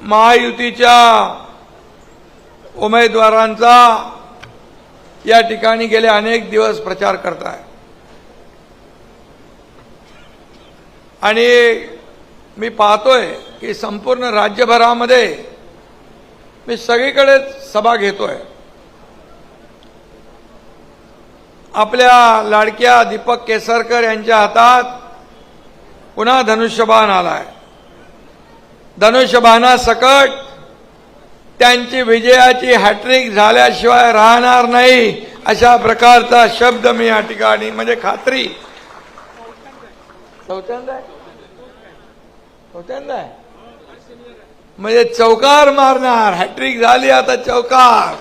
महायुतीच्या उमेदवारांचा या ठिकाणी गेले अनेक दिवस प्रचार करताय. आणि मी पाहतोय की संपूर्ण राज्यभरामध्ये मी सगळीकडे सभा घेतोय. आपल्या लाडक्या दीपक केसरकर यांच्या हातात पुन्हा धनुष्यबाण आलाय. धनुष्यबाणासकट त्यांची विजयाची हॅट्रिक झाल्याशिवाय राहणार नाही अशा प्रकारचा शब्द मी या ठिकाणी म्हणजे खात्री. चौथ्यांदा चौथ्यांदा म्हणजे चौकार मारणार हॅट्रिक झाली आता चौकार.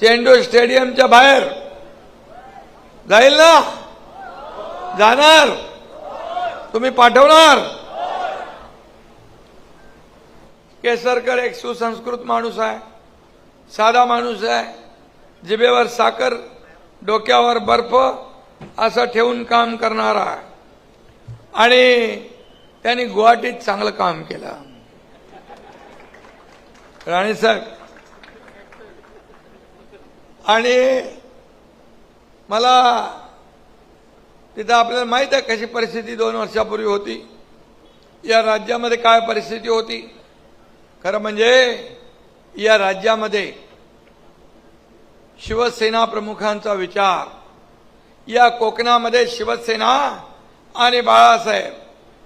चेंडू स्टेडियमच्या बाहेर. जाईल ना? जाणार. तुम्ही पाठवणार? केसरकर एक सुसंस्कृत माणूस आहे साधा माणूस आहे जिभेवर साखर डोक्यावर बर्फ असं ठेवून काम करणारा आहे. आणि त्यांनी गुवाहाटीत चांगलं काम केलं. राणीसाहेब आणि मला तिथं आपल्याला माहीत आहे कशी परिस्थिती दोन वर्षापूर्वी होती. या राज्यामध्ये काय परिस्थिती होती. खरं म्हणजे या राज्यामध्ये शिवसेना प्रमुखांचा विचार या कोकणामध्ये शिवसेना आणि बाळासाहेब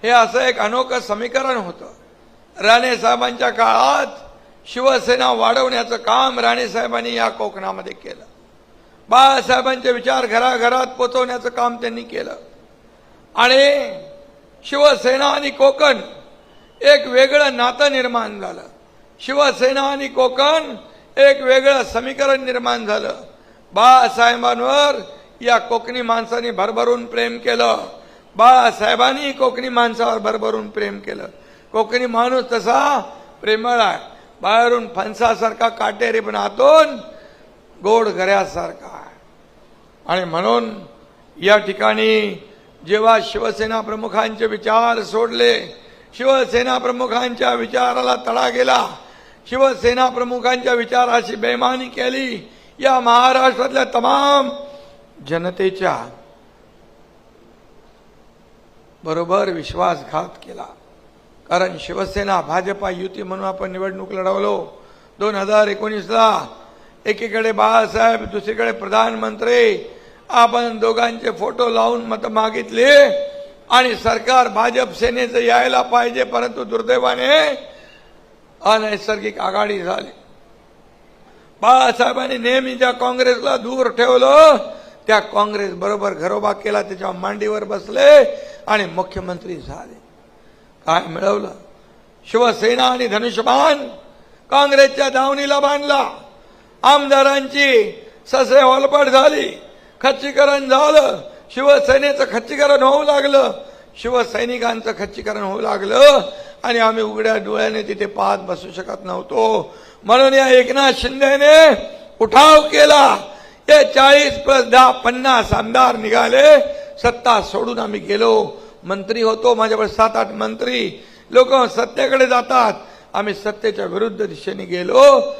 हे असं एक अनोखं समीकरण होतं. राणे साहेबांच्या काळात शिवसेना वाढवण्याचं काम राणे साहेबांनी या कोकणामध्ये केलं. बाळासाहेबांचे विचार घराघरात पोचवण्याचं काम त्यांनी केलं. आणि शिवसेना आणि कोकण एक वेगळं नातं निर्माण झालं. शिवसेना आणि कोकण एक वेगळं समीकरण निर्माण झालं. बाळासाहेबांवर या कोकणी माणसांनी भरभरून प्रेम केलं. बाळासाहेबांनी कोकणी माणसावर भरभरून प्रेम केलं. कोकणी माणूस तसा प्रेमळ आहे. बाहेरून फणसासारखा काटेरी पण आतून गोड घऱ्यासारखा आहे. आणि म्हणून या ठिकाणी जेव्हा शिवसेना प्रमुखांचे विचार सोडले शिवसेना प्रमुखांच्या विचाराला तडा गेला. शिवसेना प्रमुखांच्या विचाराशी बेमानी केली. या महाराष्ट्रातल्या तमाम जनतेच्या बरोबर विश्वासघात केला. कारण शिवसेना भाजपा युती म्हणून आपण निवडणूक लढवलो. दोन हजार एकोणीसला एकीकडे बाळासाहेब दुसरीकडे प्रधानमंत्री. आपण दोघांचे फोटो लावून मत मागितले. आणि सरकार भाजप सेनेचं यायला पाहिजे परंतु दुर्दैवाने अनैसर्गिक आघाडी झाली. बाळासाहेबांनी नेहमी ज्या काँग्रेसला दूर ठेवलं त्या काँग्रेस बरोबर घरोबा केला त्याच्या मांडीवर बसले आणि मुख्यमंत्री झाले. काय मिळवलं? शिवसेना आणि धनुष्यबाण काँग्रेसच्या दावणीला बांधला. आमदारांची ससे होलपट झाली. खच्चीकरण झालं. शिवसेनेचं खच्चीकरण होऊ लागलं. शिवसैनिकांचं खच्चीकरण होऊ लागलं. आणि आम्ही उघड्या डोळ्याने तिथे पाहत बसू शकत नव्हतो. म्हणून या एकनाथ शिंदेने उठाव केला. हे चाळीस प्लस दहा पन्नास आमदार निघाले. सत्ता सोडून आम्ही गेलो. मंत्री होतो माझ्याकडे सात आठ मंत्री. लोक सत्तेकडे जातात. आम्ही सत्तेच्या विरुद्ध दिशेने गेलो.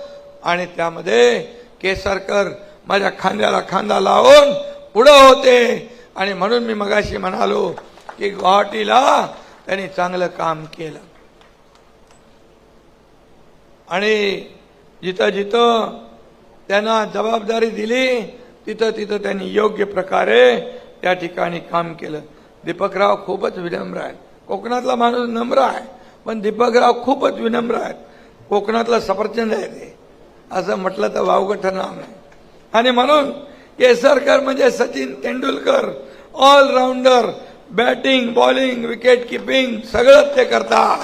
आणि त्यामध्ये केसरकर माझ्या खांद्याला खांदा लावून पुढं होते. आणि म्हणून मी मगाशी म्हणालो की गुवाहाटीला त्यांनी चांगलं काम केलं. आणि जिथं जिथं त्यांना जबाबदारी दिली तिथं तिथं त्यांनी योग्य प्रकारे त्या ठिकाणी काम केलं. दीपकराव खूपच विनम्र आहेत. कोकणातला माणूस नम्र आहे पण दीपकराव खूपच विनम्र आहेत. कोकणातला सफरचंद आहे ते. असं म्हटलं तर वावगं ठरणार नाही. आणि म्हणून केसरकर म्हणजे Sachin Tendulkar allrounder batting bowling wicket keeping सगळं ते करतात.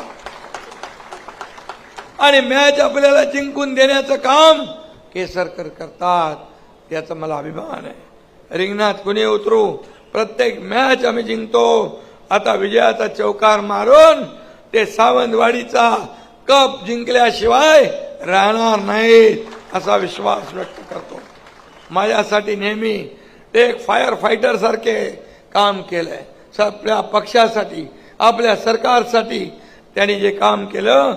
आणि मॅच आपल्याला जिंकून देण्याचं काम केसरकर करतात. याचा मला अभिमान आहे. रिंगणात कुणी उतरू? प्रत्येक मॅच आम्ही जिंकतो. आता विजयाचा चौकार मारून ते सावंतवाडीचा कप जिंकल्याशिवाय राहणार नाहीत असा विश्वास व्यक्त करतो. माझ्यासाठी नेहमी ते एक फायर फायटर सारखे काम केलंय. आहे आपल्या पक्षासाठी आपल्या सरकारसाठी त्यांनी जे काम केलं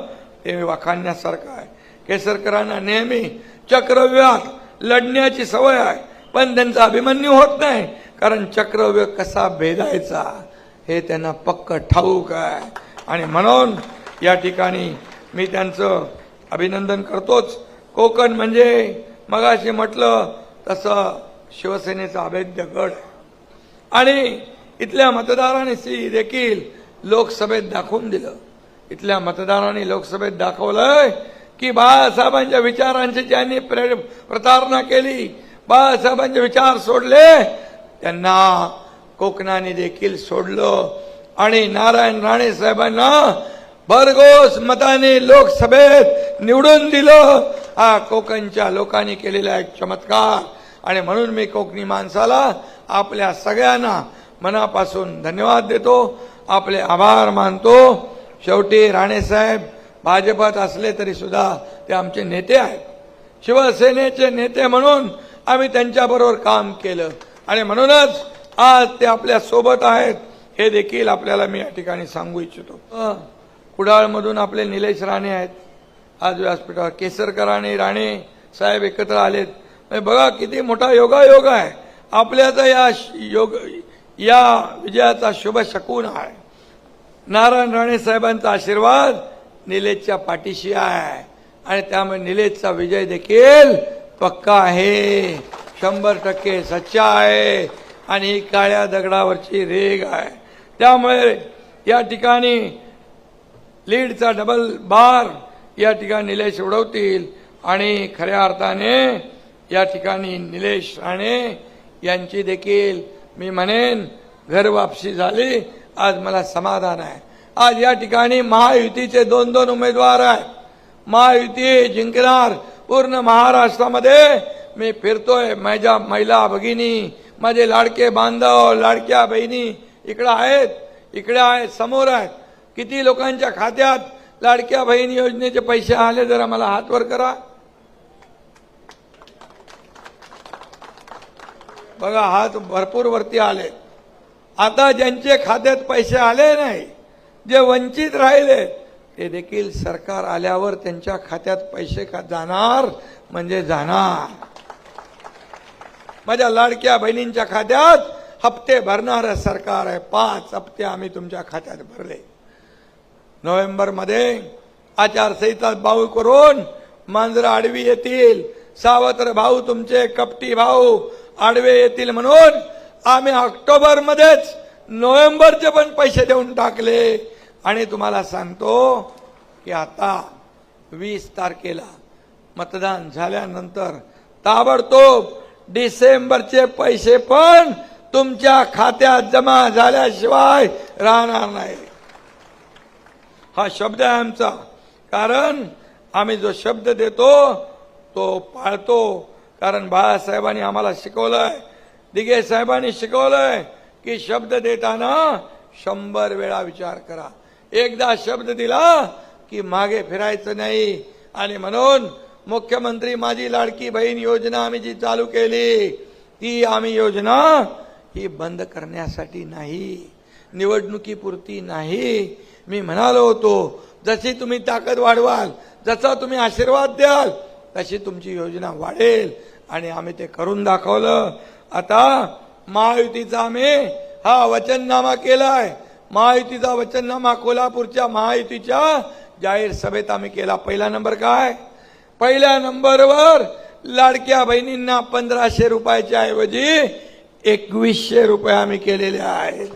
ते वाखाणण्यासारखं आहे. केसरकरांना नेहमी चक्रव्यूहात लढण्याची सवय आहे. पण त्यांचा अभिमन्यू होत नाही. कारण चक्रव्यूह कसा भेदायचा हे त्यांना पक्क ठाऊक आहे. आणि म्हणून या ठिकाणी मी त्यांचं अभिनंदन करतोच. कोकण म्हणजे मगाशी म्हटलं तसं शिवसेनेचा अभेद्य गड आहे. आणि इथल्या मतदारांनी देखील लोकसभेत दाखवून दिलं. इथल्या मतदारांनी लोकसभेत दाखवलंय की बाळासाहेबांच्या विचारांची ज्यांनी प्रतारणा केली बाळासाहेबांचे विचार सोडले त्यांना कोकणाने देखील सोडलं. आणि नारायण राणे साहेबांना भरघोस मताने लोकसभेत निवडून दिलं. हा कोकणच्या लोकांनी केलेला एक चमत्कार. आणि म्हणून मी कोकणी माणसाला आपल्या सगळ्यांना मनापासून धन्यवाद देतो. आपले आभार मानतो. शेवटी राणेसाहेब भाजपात असले तरी सुद्धा ते आमचे नेते आहेत. शिवसेनेचे नेते म्हणून आम्ही त्यांच्याबरोबर काम केलं. आणि म्हणूनच आज ते आपल्यासोबत आहेत हे देखील आपल्याला मी या ठिकाणी सांगू इच्छितो. कुडाळमधून आपले निलेश राणे आहेत. आज व्यासपीठावर केसरकर आणि राणे साहेब एकत्र आलेत. बघा किती मोठा योगायोग आहे. आपल्याचा या श- योग या विजयाचा शुभ शकून आहे. नारायण राणे साहेबांचा आशीर्वाद निलेशच्या पाठीशी आहे. आणि त्यामुळे निलेशचा विजय देखील पक्का आहे. शंभर टक्के सच्चा आहे. आणि ही काळ्या दगडावरची रेग आहे. त्यामुळे या ठिकाणी लीडचा डबल बार या ठिकाणी निलेश उडवतील. आणि खऱ्या अर्थाने या ठिकाणी निलेश राणे यांची देखील मी म्हणेन घर वापसी झाली आज मला समाधान आहे. आज या ठिकाणी महायुतीचे दोन दोन उमेदवार आहेत. महायुती जिंकणार पूर्ण महाराष्ट्रामध्ये. मी फिरतोय माझ्या महिला भगिनी माझे लाडके बांधव लाडक्या बहिणी इकडे आहेत इकडे आहेत समोर आहेत. किती लोकांच्या खात्यात लाडक्या बहीण योजनेचे पैसे आले जरा मला हातवर करा. बघा हात भरपूर वरती आले. आता ज्यांचे खात्यात पैसे आले नाही जे वंचित राहिले ते देखील सरकार आल्यावर त्यांच्या खात्यात पैसे का जाणार? म्हणजे जाणार. माझ्या लाडक्या बहिणींच्या खात्यात हप्ते भरणारं सरकार आहे. पाच हप्ते आम्ही तुमच्या खात्यात भरले. नोव्हेंबरमध्ये आचारसंहिता भाऊ करून मांजरं आडवी येतील. सावत्र भाऊ तुमचे कपटी भाऊ आडवे येतील म्हणून आम्ही ऑक्टोबर मध्येच नोव्हेंबरचे पण पैसे देऊन टाकले. आणि तुम्हाला सांगतो की आता वीस तारखेला मतदान झाल्यानंतर ताबडतोब डिसेंबरचे पैसे पण तुमच्या खात्यात जमा झाल्याशिवाय राहणार नाही. हा शब्द आहे आमचा. कारण आम्ही जो शब्द देतो तो पाळतो. कारण बाळासाहेबांनी आम्हाला शिकवलंय. दिघे साहेबांनी शिकवलंय की शब्द देताना शंभर वेळा विचार करा. एकदा शब्द दिला की मागे फिरायचं नाही. आणि म्हणून मुख्यमंत्री माझी लाडकी बहीण योजना आम्ही जी चालू केली ती आम्ही योजना ही बंद करण्यासाठी नाही. निवडणुकीपुरती नाही. मी म्हणालो होतो जशी तुम्ही ताकद वाढवाल जसा तुम्ही आशीर्वाद द्याल तशी तुमची योजना वाढेल? आणि आम्ही ते करून दाखवलं. आता महायुतीचा आम्ही हा वचननामा केलाय. महायुतीचा वचननामा कोल्हापूरच्या महायुतीच्या जाहीर सभेत आम्ही केला. पहिला नंबर काय? पहिल्या नंबरवर लाडक्या बहिणींना पंधराशे रुपयाच्या ऐवजी एकवीसशे रुपये आम्ही केलेले आहेत.